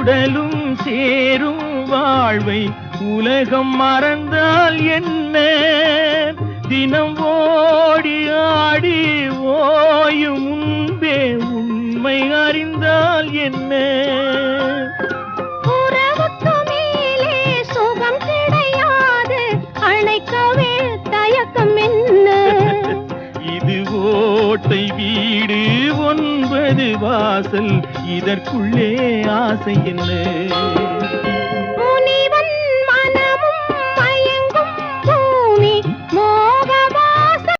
உடலும் சேரும் வாழ்வை. உலகம் மறந்தால் என்ன? தினம் ஓடி ஆடி ஓயும் முன்பே உண்மை அறிந்தால் என்ன? ஓட்டை வீடு ஒன்பது வாசல். இதற்குள்ளே ஆசை என்ன?